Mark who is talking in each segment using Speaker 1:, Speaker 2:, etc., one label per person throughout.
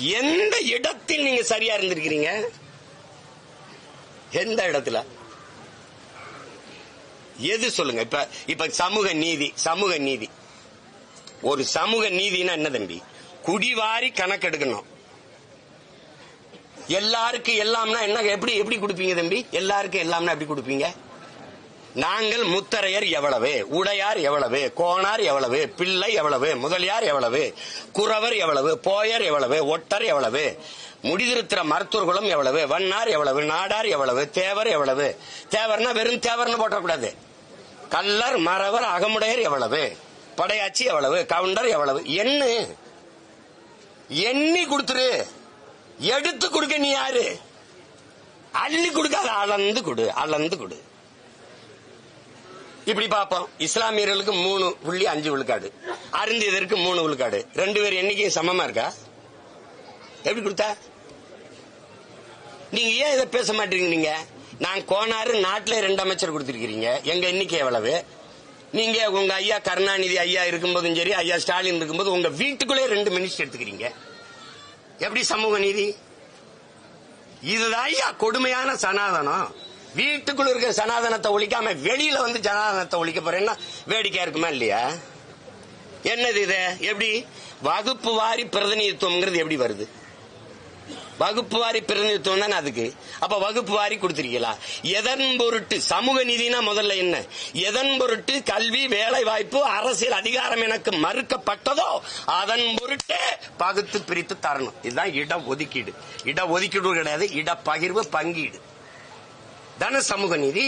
Speaker 1: எந்த இடத்தில் நீங்க சரியா இருந்திருக்கிறீங்க? எந்த இடத்துல? எது சொல்லுங்க? இப்ப இப்ப சமூக நீதி சமூக நீதி. ஒரு சமூக நீதினா என்ன தம்பி? குடிவாரி கணக்கெடுக்கணும். எல்லாருக்கும் எல்லாம்னா என்ன எப்படி எப்படி கொடுப்பீங்க தம்பி? எல்லாருக்கும் எல்லாம்னா எப்படி கொடுப்பீங்க? நாங்கள் முத்தரையர் எவ்வளவு உடையார் எவ்வளவு கோணார் எவ்வளவு பிள்ளை எவ்வளவு முதலியார் எவ்வளவு குறவர் எவ்வளவு போயர் எவ்வளவு ஒட்டர் எவ்வளவு முடிதிருத்திர மருத்துவர்களும் எவ்வளவு வண்ணார் எவ்வளவு நாடார் எவ்வளவு தேவர் எவ்வளவு. தேவர்னா வெறும் தேவர்னு போட்டக்கூடாது. கல்லர் மறவர் அகமுடையர் எவ்வளவு படையாச்சி எவ்வளவு கவுண்டர் எவ்வளவு எண்ணு. எண்ணி கொடுத்துரு. எடுத்து கொடுக்க நீ யாரு? அள்ளி கொடுக்காத அளந்து கொடு அளந்து கொடு. இப்படி பார்ப்போம். இஸ்லாமியர்களுக்கு மூணு புள்ளி அஞ்சு விழுக்காடு. அருந்தியதற்கு மூணு விழுக்காடு. ரெண்டு பேர் எண்ணிக்கையும் சமமா இருக்கா? எப்படி கொடுத்தா? நீங்க ஏன் இதை பேச மாட்டீங்க நீங்க? நான் கோனாறு நாட்டில் ரெண்டு அமைச்சர் கொடுத்திருக்கிறீங்க. எங்க எண்ணிக்கை எவ்வளவு? நீங்க உங்க ஐயா கருணாநிதி ஐயா இருக்கும்போதும் சரி ஐயா ஸ்டாலின் இருக்கும்போது உங்க வீட்டுக்குள்ளே ரெண்டு மினிஸ்டர் எடுத்துக்கிறீங்க. எப்படி சமூக நீதி? இதுதான் ஐயா கொடுமையான சனாதனம். வீட்டுக்குள்ள இருக்கிற சனாதனத்தை ஒழிக்காம வெளியில வந்து சனாதனத்தை ஒழிக்க போறேன்னா வேடிக்கையா இருக்குமா இல்லையா? என்னது இது? எப்படி? வகுப்பு வாரி பிரதிநிதித்துவம்ங்கிறது எப்படி வருது? வகுப்பு வாரி பிரதிநிதித்துவம் தானே அதுக்கு. அப்ப வகுப்பு வாரி கொடுத்திருக்கீங்களா? எதன் பொருட்டு? சமூக நிதினா முதல்ல என்ன? எதன் பொருட்டு? கல்வி வேலை வாய்ப்பு அரசியல் அதிகாரம் எனக்கு மறுக்கப்பட்டதோ அதன் பொருட்டே பகுத்து பிரித்து தரணும். இதுதான் இட ஒதுக்கீடு. இட ஒதுக்கீடு கிடையாது. இட பகிர்வு பங்கீடு. தானே சமூக நீதி.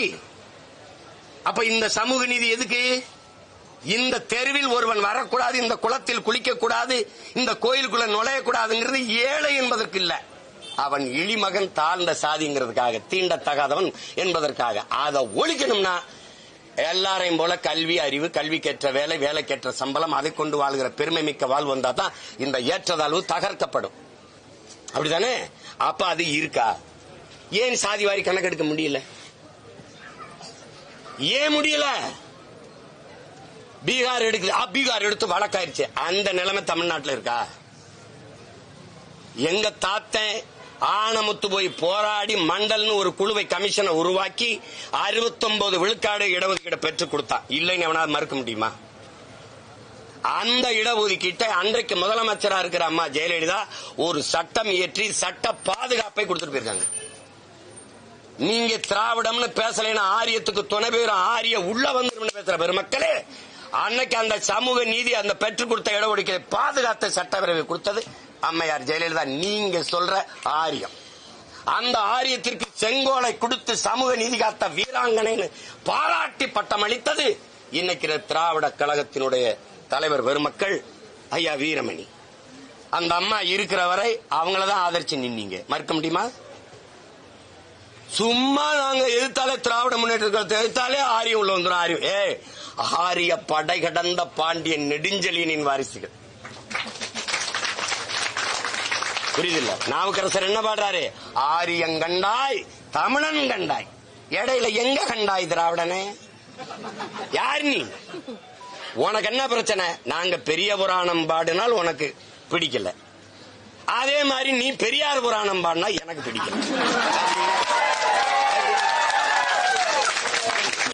Speaker 1: அப்ப இந்த சமூக நீதி எதுக்கு? இந்த தெருவில் ஒருவன் வரக்கூடாது இந்த குளத்தில் குளிக்கக்கூடாது இந்த கோயிலுக்குள்ள நுழையக்கூடாதுங்கிறது ஏழை என்பதற்கு இல்ல. அவன் இழிமகன் தாழ்ந்த சாதிங்கிறதுக்காக தீண்டத்தகாதவன் என்பதற்காக. அதை ஒழிக்கணும்னா எல்லாரையும் போல கல்வி அறிவு கல்வி கேற்ற வேலை வேலைக்கேற்ற சம்பளம் அதை கொண்டு வாழ்கிற பெருமை மிக்க வாழ்வு வந்தா தான் இந்த ஏற்றதாழ்வு தகர்க்கப்படும். அப்படிதானே அப்ப அது இருக்கா? ஏன் சாதி வாரி கணக்கெடுக்க முடியல? ஏன் முடியல? பீகார் எடுக்குது ஆ, பீகார் எடுத்து வழக்காயிருச்சு. அந்த நிலைமை தமிழ்நாட்டுல இருக்கா? எங்க தாத்தன் ஆனமுத்து போய் போராடி மண்டல்னு ஒரு குழுவை கமிஷனை உருவாக்கி 69 விழுக்காடு இடஒதுக்கீடு பெற்றுக் கொடுத்தான். இல்லைன்னு அவனால் மறுக்க முடியுமா? அந்த இடஒதுக்கீட்டை அன்றைக்கு முதலமைச்சரா இருக்கிற அம்மா ஜெயலலிதா ஒரு சட்டம் இயற்றி சட்ட பாதுகாப்பை கொடுத்துட்டு போயிருக்காங்க. நீங்க திராவிடம்னு பேசலைன்னா ஆரியத்துக்கு துணை பேரும் ஆரிய உள்ள வந்துடும் பேசுற பெருமக்களே அன்னைக்கு அந்த சமூக நீதி அந்த பெற்றுக் கொடுத்த இடஒதுக்கீடு பாதுகாத்த சட்டப்பேரவை கொடுத்தது. அம்மையார் ஜெயலலிதா நீங்க சொல்ற ஆரியம். அந்த ஆரியத்திற்கு செங்கோலை கொடுத்து சமூக நீதி காத்த வீராங்கனைன்னு பாராட்டி பட்டம் அளித்தது இன்னைக்கு திராவிட கழகத்தினுடைய தலைவர் பெருமக்கள் ஐயா வீரமணி. அந்த அம்மா இருக்கிற வரை அவங்கள தான் ஆதரிச்சு நின்னீங்க. மறுக்க முடியுமா? சும்மா நாங்க எதிர்த்தாலே திராவிட முன்னேற்ற எதிர்த்தாலே ஆரியம் உள்ள வந்துடும் ஆரியம். ஏ ஆரிய படை கடந்த பாண்டியன் நெடுஞ்செழியனின் வாரிசுகள். புரியுதில்ல? நாவுக்கரசர் என்ன பாடுறாரு? ஆரியம் கண்டாய் தமிழன் கண்டாய். இடையில எங்க கண்டாய் திராவிடனே? யார் நீ? உனக்கு என்ன பிரச்சனை? நாங்க பெரிய புராணம் பாடினால் உனக்கு பிடிக்கல. அதே மாதிரி நீ பெரியார் புராணம் பாடினா எனக்கு பிடிக்கும்.